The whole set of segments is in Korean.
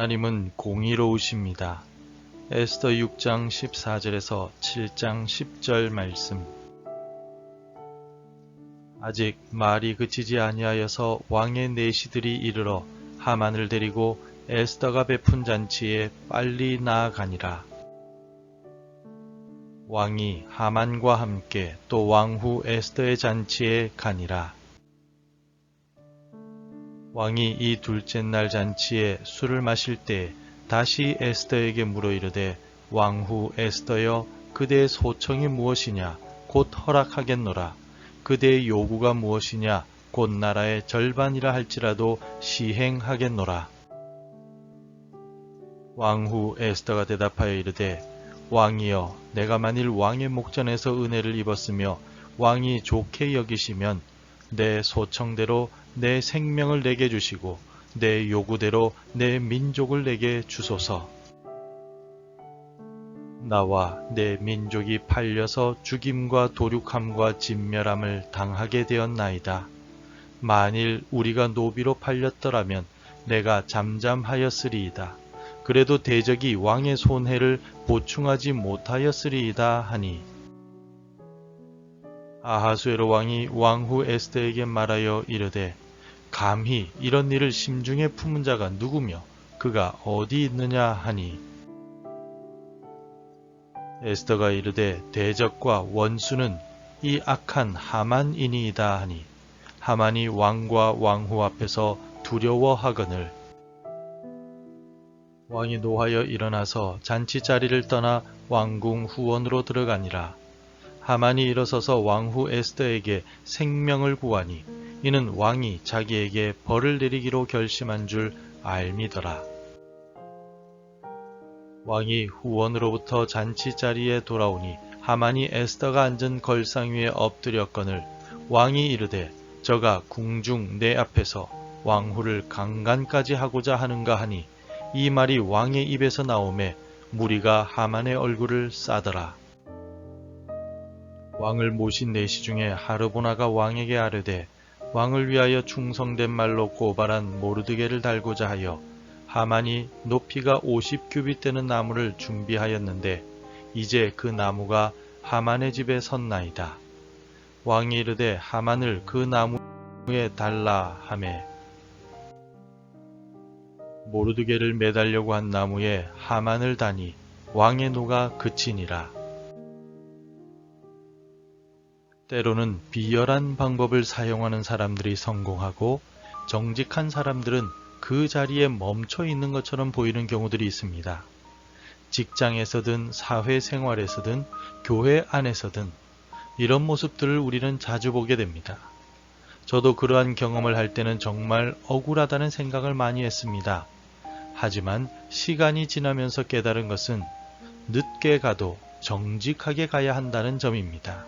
하나님은 공의로우십니다. 에스더 6장 14절에서 7장 10절 말씀. 아직 말이 그치지 아니하여서 왕의 내시들이 이르러 하만을 데리고 에스더가 베푼 잔치에 빨리 나아가니라. 왕이 하만과 함께 또 왕후 에스더의 잔치에 가니라. 왕이 이 둘째 날 잔치에 술을 마실 때 다시 에스더에게 물어 이르되 왕후 에스더여 그대의 소청이 무엇이냐? 곧 허락하겠노라. 그대의 요구가 무엇이냐? 곧 나라의 절반이라 할지라도 시행하겠노라. 왕후 에스더가 대답하여 이르되 왕이여 내가 만일 왕의 목전에서 은혜를 입었으며 왕이 좋게 여기시면 내 소청대로 내 생명을 내게 주시고 내 요구대로 내 민족을 내게 주소서. 나와 내 민족이 팔려서 죽임과 도륙함과 진멸함을 당하게 되었나이다. 만일 우리가 노비로 팔렸더라면 내가 잠잠하였으리이다. 그래도 대적이 왕의 손해를 보충하지 못하였으리이다 하니 아하수에로 왕이 왕후 에스더에게 말하여 이르되 감히 이런 일을 심중에 품은 자가 누구며 그가 어디 있느냐 하니? 에스더가 이르되 대적과 원수는 이 악한 하만이니이다 하니 하만이 왕과 왕후 앞에서 두려워하거늘. 왕이 노하여 일어나서 잔치 자리를 떠나 왕궁 후원으로 들어가니라 하만이 일어서서 왕후 에스더에게 생명을 구하니 이는 왕이 자기에게 벌을 내리기로 결심한 줄 알미더라. 왕이 후원으로부터 잔치 자리에 돌아오니 하만이 에스더가 앉은 걸상 위에 엎드렸거늘 왕이 이르되 저가 궁중 내 앞에서 왕후를 강간까지 하고자 하는가 하니 이 말이 왕의 입에서 나오매 무리가 하만의 얼굴을 싸더라. 왕을 모신 내시 중에 하르보나가 왕에게 아뢰되 왕을 위하여 충성된 말로 고발한 모르드게를 달고자 하여 하만이 높이가 50규빗 되는 나무를 준비하였는데 이제 그 나무가 하만의 집에 섰나이다. 왕이 이르되 하만을 그 나무에 달라 하매 모르드게를 매달려고 한 나무에 하만을 다니 왕의 노가 그치니라. 때로는 비열한 방법을 사용하는 사람들이 성공하고 정직한 사람들은 그 자리에 멈춰 있는 것처럼 보이는 경우들이 있습니다. 직장에서든 사회생활에서든 교회 안에서든 이런 모습들을 우리는 자주 보게 됩니다. 저도 그러한 경험을 할 때는 정말 억울하다는 생각을 많이 했습니다. 하지만 시간이 지나면서 깨달은 것은 늦게 가도 정직하게 가야 한다는 점입니다.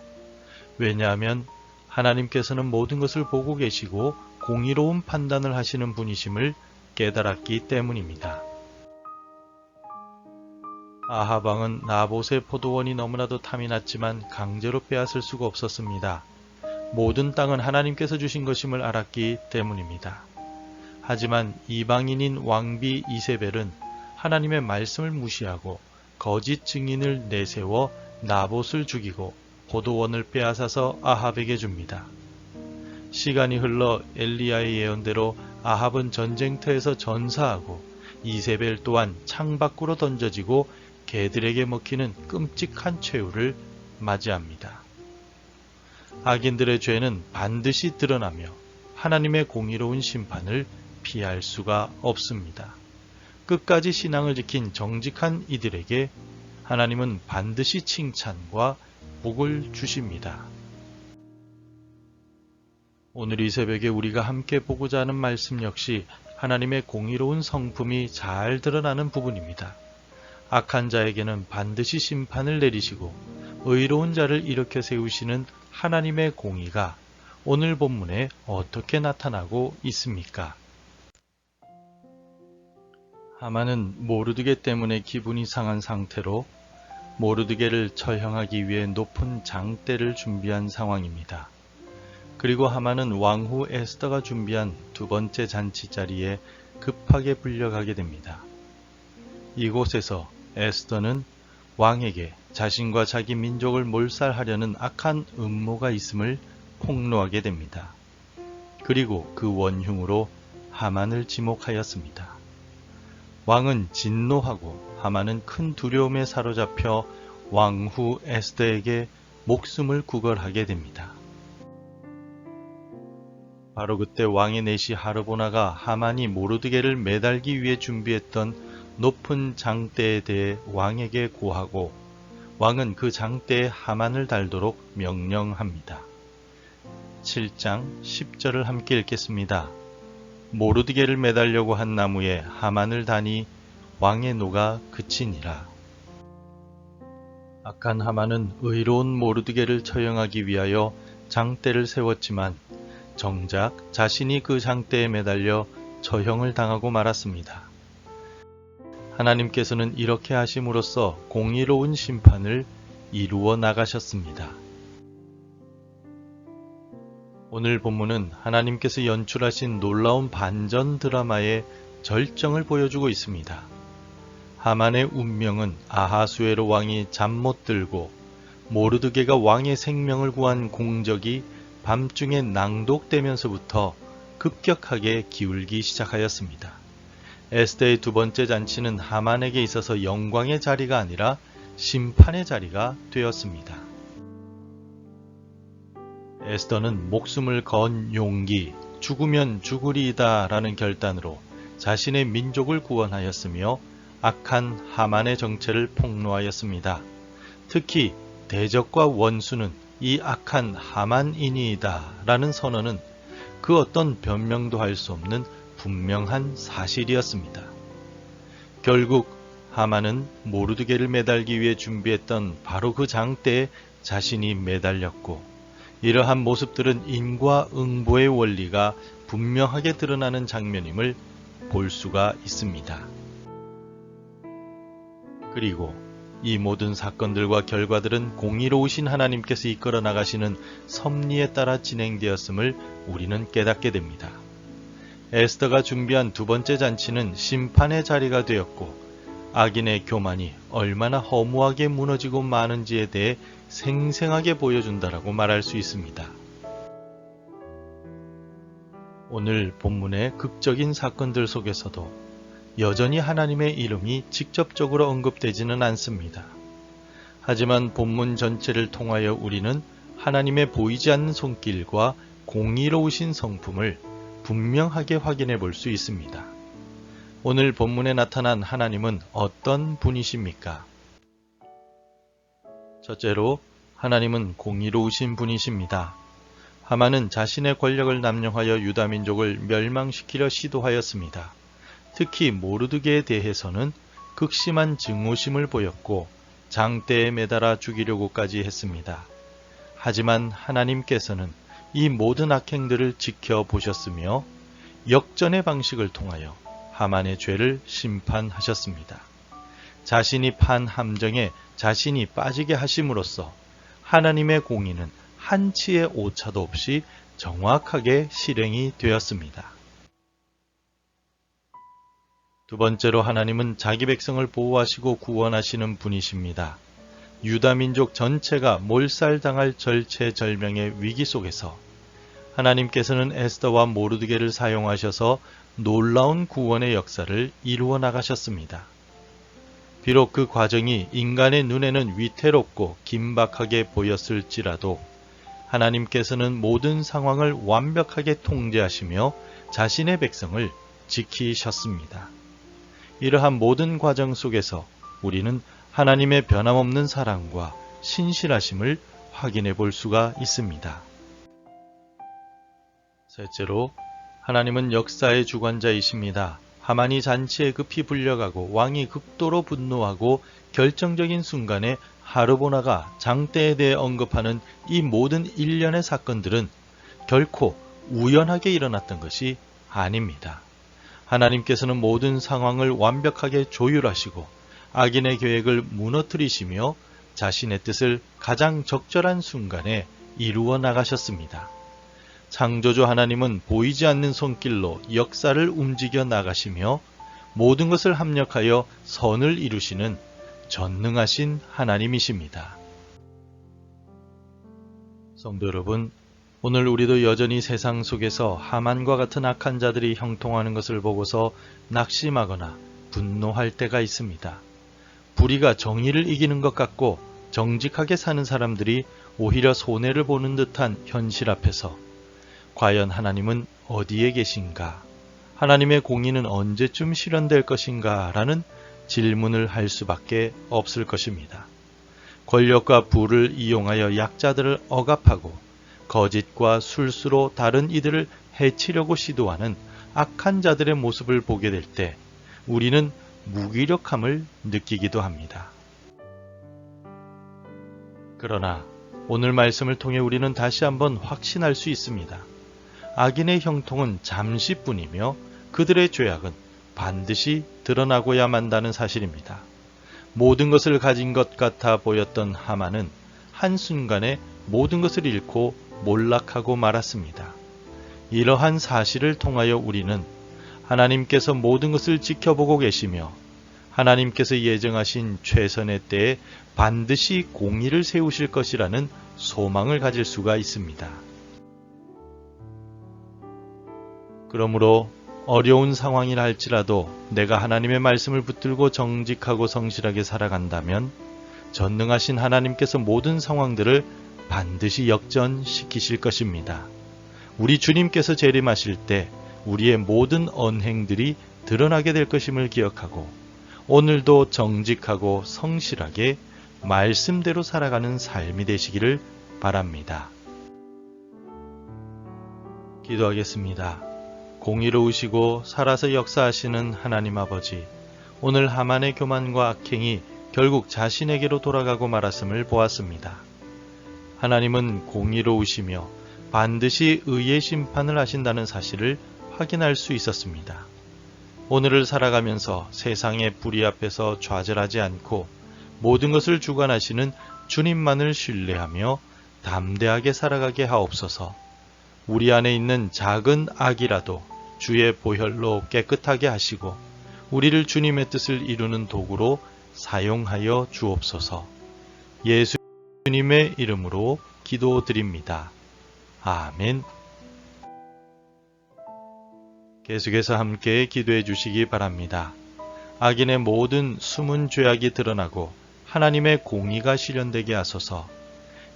왜냐하면 하나님께서는 모든 것을 보고 계시고 공의로운 판단을 하시는 분이심을 깨달았기 때문입니다. 아하방은 나봇의 포도원이 너무나도 탐이 났지만 강제로 빼앗을 수가 없었습니다. 모든 땅은 하나님께서 주신 것임을 알았기 때문입니다. 하지만 이방인인 왕비 이세벨은 하나님의 말씀을 무시하고 거짓 증인을 내세워 나봇을 죽이고 포도원을 빼앗아서 아합에게 줍니다. 시간이 흘러 엘리야의 예언대로 아합은 전쟁터에서 전사하고 이세벨 또한 창 밖으로 던져지고 개들에게 먹히는 끔찍한 최후를 맞이합니다. 악인들의 죄는 반드시 드러나며 하나님의 공의로운 심판을 피할 수가 없습니다. 끝까지 신앙을 지킨 정직한 이들에게 하나님은 반드시 칭찬과 복을 주십니다. 오늘 이 새벽에 우리가 함께 보고자 하는 말씀 역시 하나님의 공의로운 성품이 잘 드러나는 부분입니다. 악한 자에게는 반드시 심판을 내리시고 의로운 자를 일으켜 세우시는 하나님의 공의가 오늘 본문에 어떻게 나타나고 있습니까? 하만은 모르드게 때문에 기분이 상한 상태로 모르드게를 처형하기 위해 높은 장대를 준비한 상황입니다. 그리고 하만은 왕후 에스더가 준비한 두 번째 잔치 자리에 급하게 불려가게 됩니다. 이곳에서 에스더는 왕에게 자신과 자기 민족을 몰살하려는 악한 음모가 있음을 폭로하게 됩니다. 그리고 그 원흉으로 하만을 지목하였습니다. 왕은 진노하고 하만은 큰 두려움에 사로잡혀 왕후 에스더에게 목숨을 구걸하게 됩니다. 바로 그때 왕의 내시 하르보나가 하만이 모르드게를 매달기 위해 준비했던 높은 장대에 대해 왕에게 고하고 왕은 그 장대에 하만을 달도록 명령합니다. 7장 10절을 함께 읽겠습니다. 모르드게를 매달려고 한 나무에 하만을 다니 왕의 노가 그치니라. 악한 하만은 의로운 모르드게를 처형하기 위하여 장대를 세웠지만 정작 자신이 그 장대에 매달려 처형을 당하고 말았습니다. 하나님께서는 이렇게 하심으로써 공의로운 심판을 이루어 나가셨습니다. 오늘 본문은 하나님께서 연출하신 놀라운 반전 드라마의 절정을 보여주고 있습니다. 하만의 운명은 아하수에로 왕이 잠 못 들고 모르드게가 왕의 생명을 구한 공적이 밤중에 낭독되면서부터 급격하게 기울기 시작하였습니다. 에스더의 두 번째 잔치는 하만에게 있어서 영광의 자리가 아니라 심판의 자리가 되었습니다. 에스더는 목숨을 건 용기, 죽으면 죽으리이다 라는 결단으로 자신의 민족을 구원하였으며 악한 하만의 정체를 폭로하였습니다. 특히 대적과 원수는 이 악한 하만이니이다 라는 선언은 그 어떤 변명도 할 수 없는 분명한 사실이었습니다. 결국 하만은 모르드게를 매달기 위해 준비했던 바로 그 장대에 자신이 매달렸고 이러한 모습들은 인과응보의 원리가 분명하게 드러나는 장면임을 볼 수가 있습니다. 그리고 이 모든 사건들과 결과들은 공의로우신 하나님께서 이끌어 나가시는 섭리에 따라 진행되었음을 우리는 깨닫게 됩니다. 에스더가 준비한 두 번째 잔치는 심판의 자리가 되었고 악인의 교만이 얼마나 허무하게 무너지고 마는지에 대해 생생하게 보여준다라고 말할 수 있습니다. 오늘 본문의 극적인 사건들 속에서도 여전히 하나님의 이름이 직접적으로 언급되지는 않습니다. 하지만 본문 전체를 통하여 우리는 하나님의 보이지 않는 손길과 공의로우신 성품을 분명하게 확인해 볼 수 있습니다. 오늘 본문에 나타난 하나님은 어떤 분이십니까? 첫째로 하나님은 공의로우신 분이십니다. 하만은 자신의 권력을 남용하여 유다민족을 멸망시키려 시도하였습니다. 특히 모르드게에 대해서는 극심한 증오심을 보였고 장대에 매달아 죽이려고까지 했습니다. 하지만 하나님께서는 이 모든 악행들을 지켜보셨으며 역전의 방식을 통하여 하만의 죄를 심판하셨습니다. 자신이 판 함정에 자신이 빠지게 하심으로써 하나님의 공의는 한치의 오차도 없이 정확하게 실행이 되었습니다. 두 번째로 하나님은 자기 백성을 보호하시고 구원하시는 분이십니다. 유다 민족 전체가 몰살당할 절체절명의 위기 속에서 하나님께서는 에스더와 모르드게를 사용하셔서 놀라운 구원의 역사를 이루어 나가셨습니다. 비록 그 과정이 인간의 눈에는 위태롭고 긴박하게 보였을지라도 하나님께서는 모든 상황을 완벽하게 통제하시며 자신의 백성을 지키셨습니다. 이러한 모든 과정 속에서 우리는 하나님의 변함없는 사랑과 신실하심을 확인해 볼 수가 있습니다. 셋째로 하나님은 역사의 주관자이십니다. 하만이 잔치에 급히 불려가고 왕이 극도로 분노하고 결정적인 순간에 하르보나가 장대에 대해 언급하는 이 모든 일련의 사건들은 결코 우연하게 일어났던 것이 아닙니다. 하나님께서는 모든 상황을 완벽하게 조율하시고 악인의 계획을 무너뜨리시며 자신의 뜻을 가장 적절한 순간에 이루어 나가셨습니다. 창조주 하나님은 보이지 않는 손길로 역사를 움직여 나가시며 모든 것을 합력하여 선을 이루시는 전능하신 하나님이십니다. 성도 여러분, 오늘 우리도 여전히 세상 속에서 하만과 같은 악한 자들이 형통하는 것을 보고서 낙심하거나 분노할 때가 있습니다. 불의가 정의를 이기는 것 같고 정직하게 사는 사람들이 오히려 손해를 보는 듯한 현실 앞에서 과연 하나님은 어디에 계신가? 하나님의 공의는 언제쯤 실현될 것인가? 라는 질문을 할 수밖에 없을 것입니다. 권력과 부를 이용하여 약자들을 억압하고 거짓과 술수로 다른 이들을 해치려고 시도하는 악한 자들의 모습을 보게 될 때 우리는 무기력함을 느끼기도 합니다. 그러나 오늘 말씀을 통해 우리는 다시 한번 확신할 수 있습니다. 악인의 형통은 잠시뿐이며 그들의 죄악은 반드시 드러나고야 만다는 사실입니다. 모든 것을 가진 것 같아 보였던 하만은 한순간에 모든 것을 잃고 몰락하고 말았습니다. 이러한 사실을 통하여 우리는 하나님께서 모든 것을 지켜보고 계시며 하나님께서 예정하신 최선의 때에 반드시 공의를 세우실 것이라는 소망을 가질 수가 있습니다. 그러므로 어려운 상황이라 할지라도 내가 하나님의 말씀을 붙들고 정직하고 성실하게 살아간다면 전능하신 하나님께서 모든 상황들을 반드시 역전시키실 것입니다. 우리 주님께서 재림하실 때 우리의 모든 언행들이 드러나게 될 것임을 기억하고 오늘도 정직하고 성실하게 말씀대로 살아가는 삶이 되시기를 바랍니다. 기도하겠습니다. 공의로우시고 살아서 역사하시는 하나님 아버지, 오늘 하만의 교만과 악행이 결국 자신에게로 돌아가고 말았음을 보았습니다. 하나님은 공의로우시며 반드시 의의 심판을 하신다는 사실을 확인할 수 있었습니다. 오늘을 살아가면서 세상의 불의 앞에서 좌절하지 않고 모든 것을 주관하시는 주님만을 신뢰하며 담대하게 살아가게 하옵소서. 우리 안에 있는 작은 악이라도 주의 보혈로 깨끗하게 하시고 우리를 주님의 뜻을 이루는 도구로 사용하여 주옵소서. 예수 님의 이름으로 기도드립니다. 아멘. 계속해서 함께 기도해 주시기 바랍니다. 악인의 모든 숨은 죄악이 드러나고 하나님의 공의가 실현되게 하소서.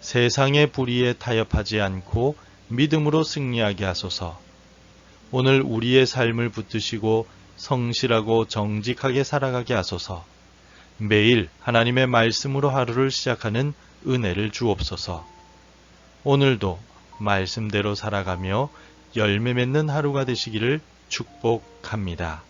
세상의 불의에 타협하지 않고 믿음으로 승리하게 하소서. 오늘 우리의 삶을 붙드시고 성실하고 정직하게 살아가게 하소서. 매일 하나님의 말씀으로 하루를 시작하는 은혜를 주옵소서. 오늘도 말씀대로 살아가며 열매 맺는 하루가 되시기를 축복합니다.